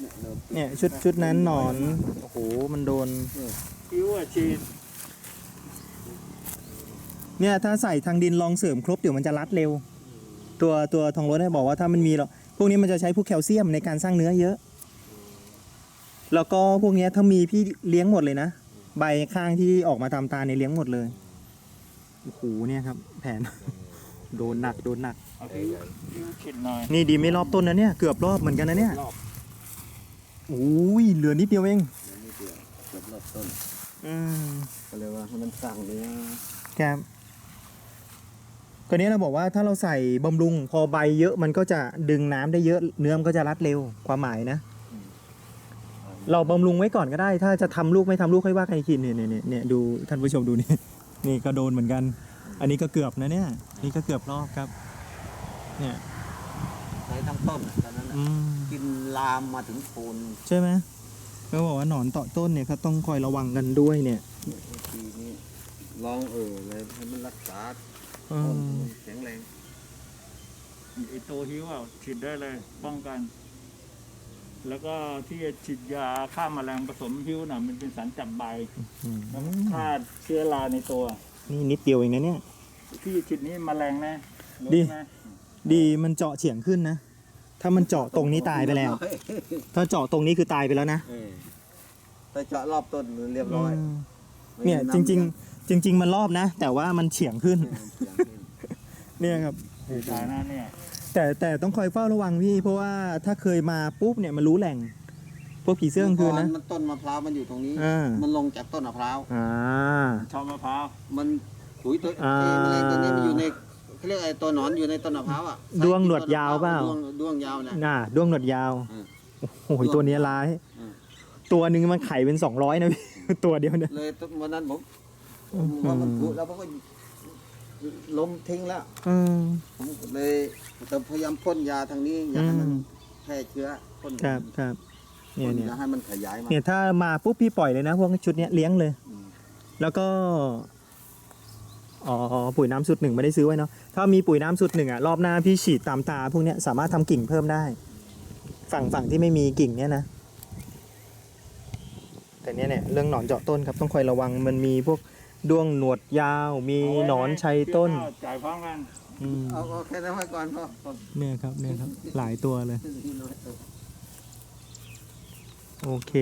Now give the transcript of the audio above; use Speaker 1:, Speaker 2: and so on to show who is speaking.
Speaker 1: เนี่ยเริ่ม
Speaker 2: เนี่ยชุดชุดนั้นหนอน โอ้โห มันโดน
Speaker 3: คิ้วอะฉีด
Speaker 2: เนี่ยถ้าใส่ทางดินลองเสริมครบเดี๋ยวมันจะรัดเร็ว ตัวตัวทองรถเนี่ยบอกว่าถ้ามันมีหรอกพวกนี้มันจะใช้พวกแคลเซียมในการสร้างเนื้อเยอะ แล้วก็พวกเนี้ยถ้ามีพี่เลี้ยงหมดเลยนะ ใบข้างที่ออกมาตามตาเนี่ยเลี้ยงหมดเลยโอ้โหเนี่ยครับ แผน โดนหนักโดนหนัก
Speaker 3: เอาคิ้วคิ้วฉีดหน่อย
Speaker 2: นี่ดีไม่รอบต้นนะเนี่ย เกือบรอบเหมือนกันนะเนี่ย
Speaker 3: ร อบ
Speaker 2: โอ้ยเหลือนิดเดียวเอง
Speaker 1: แล้วนี่เดียวเกือบรอบต้น
Speaker 2: อืม
Speaker 1: ก็เลยว่าให้มันสร้างเนื้อ
Speaker 2: ครับก็นี้เราบอกว่าถ้าเราใส่บำรุงพอใบเยอะมันก็จะดึงน้ำได้เยอะเนื้อมันก็จะรัดเร็วความหมายนะ เราบำรุงไว้ก่อนก็ได้ ถ้าจะทำลูกไม่ทำลูกค่อยว่ากันอีกทีเนี่ยเนี่ยเนี่ยเนี่ยดูท่านผู้ชมดูนี่นี่ก็โดนเหมือนกัน อันนี้ก็เกือบนะเนี่ยนี่ก็เกือบรอบครับ เนี่ย
Speaker 1: ใช้ทั้งต้นตอนนั้นน่ะ
Speaker 2: อืม
Speaker 1: กินลามมาถึงโคน
Speaker 2: ใช่ไหมก็บอกว่าหนอนเต่อต้นเนี่ยเขาต้องคอยระวังกันด้วยเนี่ย
Speaker 1: ทีนี้ลองเออเลยให้มันรักษา
Speaker 2: อื
Speaker 1: ต้น
Speaker 2: ม
Speaker 1: มันแข็งแรง
Speaker 3: ไอตัวคิ้วอะฉีดได้เลยป้องกัน แล้วก็ที่จะฉีดยาฆ่าแมลงผสมคิ้วน่ะมันเป็นสารจับใบ
Speaker 2: อืม
Speaker 3: แล้วฆ่าเชื้อราในตัว
Speaker 2: นี่นิดเดียวเองนะเนี่ย
Speaker 3: ที่ฉีดนี้แมลงนะรู้
Speaker 2: ดี
Speaker 3: ไหม
Speaker 2: ดีมันเจาะเฉียงขึ้นนะ ถ้ามันเจาะตรงนี้ตายไปแล้ว ถ้าเจาะตรงนี้คือตายไปแล้วนะ
Speaker 1: เออแต่เจาะรอบต้นเรียบร้อย
Speaker 2: อืม
Speaker 1: ไม่
Speaker 2: เนี่ย
Speaker 1: มี
Speaker 2: จริงำๆจริง ๆ มันรอบนะ แต่ว่ามันเฉียงขึ้น
Speaker 1: เสียงขึ้น
Speaker 2: เนี่ยครับ
Speaker 3: ตายนะเนี่ย
Speaker 2: แต่แต่ต้องคอยเฝ้าระวังพี่ เพราะว่าถ้าเคยมาปุ๊บเนี่ยมันรู้แหล่ง พวกผีเสื้อกลางคืนนะ
Speaker 1: มันต้นมะพร้าวมันอยู่ตรงนี้
Speaker 2: อ่า
Speaker 1: มันลงจากต้นมะพร้าว
Speaker 2: อ่า
Speaker 3: ชอบมะพร้าว
Speaker 1: มันขุยตัว
Speaker 2: อ่า
Speaker 1: เอ้ยแมลงตัวนี้มันอยู่ใน เขาเรียกไอ้ตัวหนอนอยู่ในต้นมะพร้าวอะ
Speaker 2: ดวงหนวดยาวเปล่า
Speaker 1: ดวงดวงยาวนะ
Speaker 2: น่าด้วงหนวดยาว
Speaker 1: อืม
Speaker 2: โอ้โหตัวเนี้ยร้าย
Speaker 1: อืม
Speaker 2: ตัวหนึ่งมันไข่เป็นสองร้อยนะพี่ ตัวเดียวเนี่ย
Speaker 1: เลยวันนั้นผม
Speaker 2: อืม
Speaker 1: ว่ามันขุแล้วผมก็ล้มทิ้งแล้ว
Speaker 2: อืม
Speaker 1: ผมเลยแต่พยายามพ่นยาทางนี้อย่าให้มัน
Speaker 2: อืม
Speaker 1: แพร่เชื้อพ่น
Speaker 2: ครับครับเนี่ย
Speaker 1: พ่น
Speaker 2: เนี่ย
Speaker 1: อย่าให้มันขยายมา
Speaker 2: เนี่ยถ้ามาปุ๊บพี่ปล่อยเลยนะพวกชุดเนี้ยเลี้ยงเลย
Speaker 1: อืม
Speaker 2: แล้วก็ อ๋อปุ๋ยน้ำสุดหนึ่งไม่ได้ซื้อไว้เนาะถ้ามีปุ๋ยน้ำสุดหนึ่งอะรอบหน้าพี่ฉีดตามตาพวกเนี้ยสามารถทำกิ่งเพิ่มได้ ฝั่งฝั่งที่ไม่มีกิ่งเนี้ยนะ แต่เนี้ยเนี่ยเรื่องหนอนเจาะต้นครับต้องคอยระวังมันมีพวกด้วงหนวดยาว มีหนอนชัยต้น
Speaker 3: เที่ยวจ่ายพร้อมกัน
Speaker 2: อืม
Speaker 1: เอาเอาแค่นั้นไว้ก่อนพ่อพ่อ
Speaker 2: เนี่ยครับเนี่ยครับหลายตัวเลย โอเค